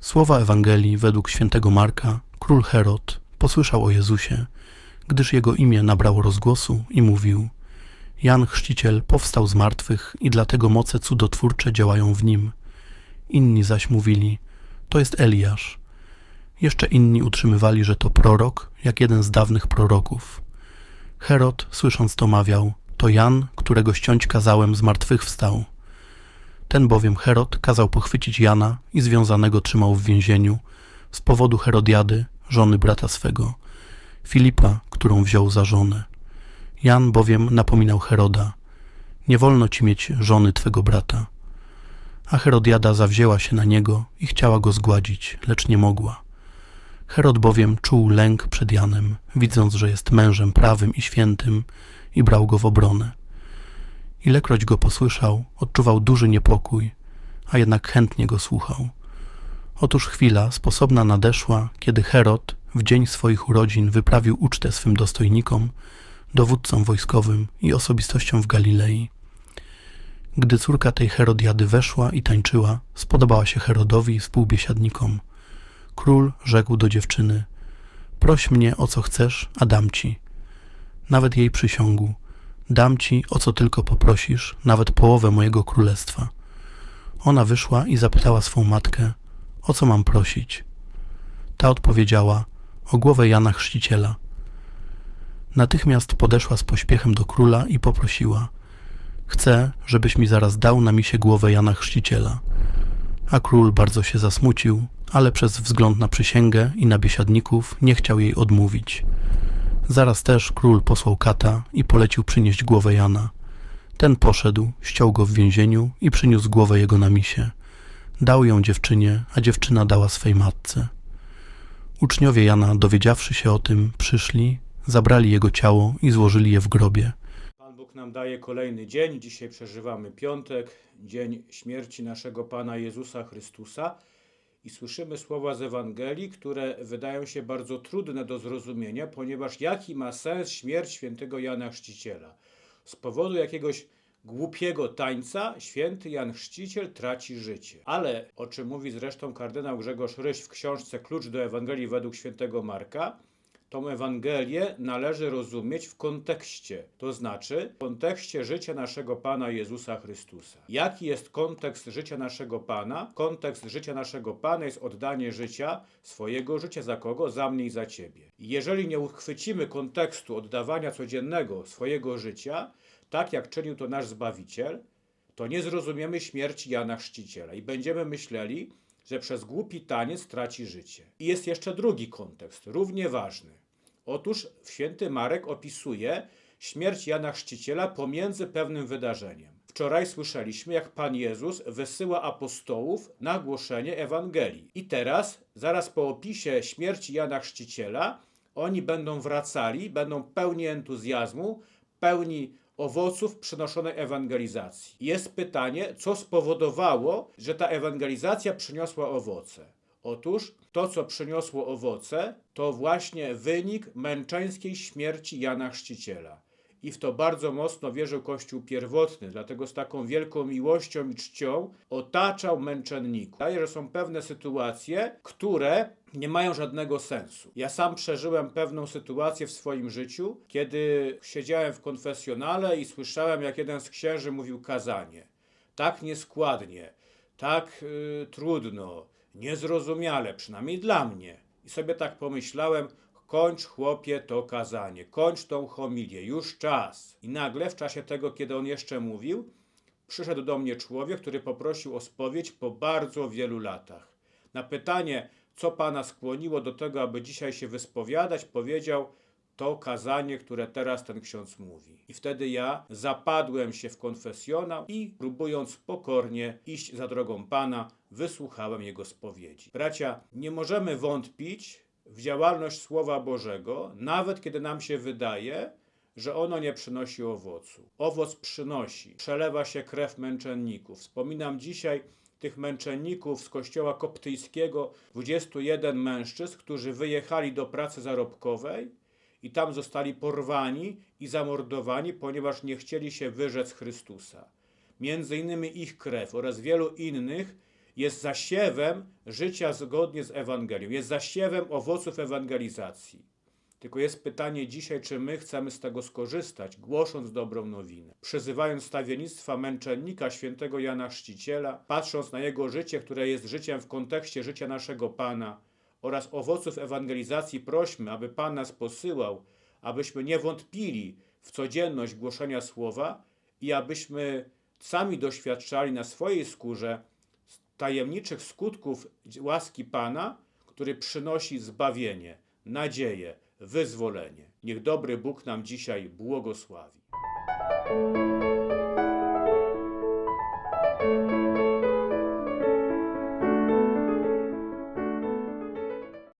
Słowa Ewangelii według świętego Marka, król Herod posłyszał o Jezusie, gdyż jego imię nabrało rozgłosu i mówił: Jan Chrzciciel powstał z martwych i dlatego moce cudotwórcze działają w nim. Inni zaś mówili: To jest Eliasz. Jeszcze inni utrzymywali, że to prorok, jak jeden z dawnych proroków. Herod, słysząc to, mawiał: To Jan, którego ściąć kazałem, z martwych wstał. Ten bowiem Herod kazał pochwycić Jana i związanego trzymał w więzieniu z powodu Herodiady, żony brata swego, Filipa, którą wziął za żonę. Jan bowiem napominał Heroda: Nie wolno ci mieć żony twego brata. A Herodiada zawzięła się na niego i chciała go zgładzić, lecz nie mogła. Herod bowiem czuł lęk przed Janem, widząc, że jest mężem prawym i świętym, i brał go w obronę. Ilekroć go posłyszał, odczuwał duży niepokój, a jednak chętnie go słuchał. Otóż chwila sposobna nadeszła, kiedy Herod w dzień swoich urodzin wyprawił ucztę swym dostojnikom, dowódcom wojskowym i osobistościom w Galilei. Gdy córka tej Herodiady weszła i tańczyła, spodobała się Herodowi i współbiesiadnikom. Król rzekł do dziewczyny: Proś mnie o co chcesz, a dam ci. Nawet jej przysiągł: Dam ci o co tylko poprosisz, nawet połowę mojego królestwa. Ona wyszła i zapytała swą matkę: O co mam prosić? Ta odpowiedziała: O głowę Jana Chrzciciela. Natychmiast podeszła z pośpiechem do króla i poprosiła: Chcę, żebyś mi zaraz dał na misie głowę Jana Chrzciciela. A król bardzo się zasmucił, ale przez wzgląd na przysięgę i na biesiadników nie chciał jej odmówić. Zaraz też król posłał kata i polecił przynieść głowę Jana. Ten poszedł, ściął go w więzieniu i przyniósł głowę jego na misie. Dał ją dziewczynie, a dziewczyna dała swej matce. Uczniowie Jana, dowiedziawszy się o tym, przyszli, zabrali jego ciało i złożyli je w grobie. Pan Bóg nam daje kolejny dzień. Dzisiaj przeżywamy piątek, dzień śmierci naszego Pana Jezusa Chrystusa. I słyszymy słowa z Ewangelii, które wydają się bardzo trudne do zrozumienia, ponieważ jaki ma sens śmierć świętego Jana Chrzciciela? Z powodu jakiegoś głupiego tańca święty Jan Chrzciciel traci życie. Ale, o czym mówi zresztą kardynał Grzegorz Ryś w książce Klucz do Ewangelii według świętego Marka, tą Ewangelię należy rozumieć w kontekście, to znaczy w kontekście życia naszego Pana Jezusa Chrystusa. Jaki jest kontekst życia naszego Pana? Kontekst życia naszego Pana jest oddanie życia, swojego życia za kogo? Za mnie i za Ciebie. Jeżeli nie uchwycimy kontekstu oddawania codziennego swojego życia, tak jak czynił to nasz Zbawiciel, to nie zrozumiemy śmierci Jana Chrzciciela i będziemy myśleli, że przez głupi taniec traci życie. I jest jeszcze drugi kontekst, równie ważny. Otóż święty Marek opisuje śmierć Jana Chrzciciela pomiędzy pewnym wydarzeniem. Wczoraj słyszeliśmy, jak Pan Jezus wysyła apostołów na głoszenie Ewangelii. I teraz, zaraz po opisie śmierci Jana Chrzciciela, oni będą wracali, będą pełni entuzjazmu, pełni owoców przynoszonej ewangelizacji. Jest pytanie, co spowodowało, że ta ewangelizacja przyniosła owoce. Otóż to, co przyniosło owoce, to właśnie wynik męczeńskiej śmierci Jana Chrzciciela. I w to bardzo mocno wierzył Kościół pierwotny, dlatego z taką wielką miłością i czcią otaczał męczenników. Daje, że są pewne sytuacje, które nie mają żadnego sensu. Ja sam przeżyłem pewną sytuację w swoim życiu, kiedy siedziałem w konfesjonale i słyszałem, jak jeden z księży mówił kazanie. Tak nieskładnie, tak y, trudno, niezrozumiale, przynajmniej dla mnie. I sobie tak pomyślałem, kończ chłopie to kazanie, kończ tą homilię, już czas. I nagle w czasie tego, kiedy on jeszcze mówił, przyszedł do mnie człowiek, który poprosił o spowiedź po bardzo wielu latach. Na pytanie, co pana skłoniło do tego, aby dzisiaj się wyspowiadać, powiedział to kazanie, które teraz ten ksiądz mówi. I wtedy ja zapadłem się w konfesjonał i próbując pokornie iść za drogą Pana, wysłuchałem jego spowiedzi. Bracia, nie możemy wątpić w działalność Słowa Bożego, nawet kiedy nam się wydaje, że ono nie przynosi owocu. Owoc przynosi, przelewa się krew męczenników. Wspominam dzisiaj tych męczenników z kościoła koptyjskiego, 21 mężczyzn, którzy wyjechali do pracy zarobkowej i tam zostali porwani i zamordowani, ponieważ nie chcieli się wyrzec Chrystusa. Między innymi ich krew oraz wielu innych jest zasiewem życia zgodnie z Ewangelią, jest zasiewem owoców ewangelizacji. Tylko jest pytanie dzisiaj, czy my chcemy z tego skorzystać, głosząc dobrą nowinę. Przyzywając stawiennictwa męczennika świętego Jana Chrzciciela, patrząc na jego życie, które jest życiem w kontekście życia naszego Pana oraz owoców ewangelizacji, prośmy, aby Pan nas posyłał, abyśmy nie wątpili w codzienność głoszenia słowa i abyśmy sami doświadczali na swojej skórze tajemniczych skutków łaski Pana, który przynosi zbawienie, nadzieję, wyzwolenie. Niech dobry Bóg nam dzisiaj błogosławi.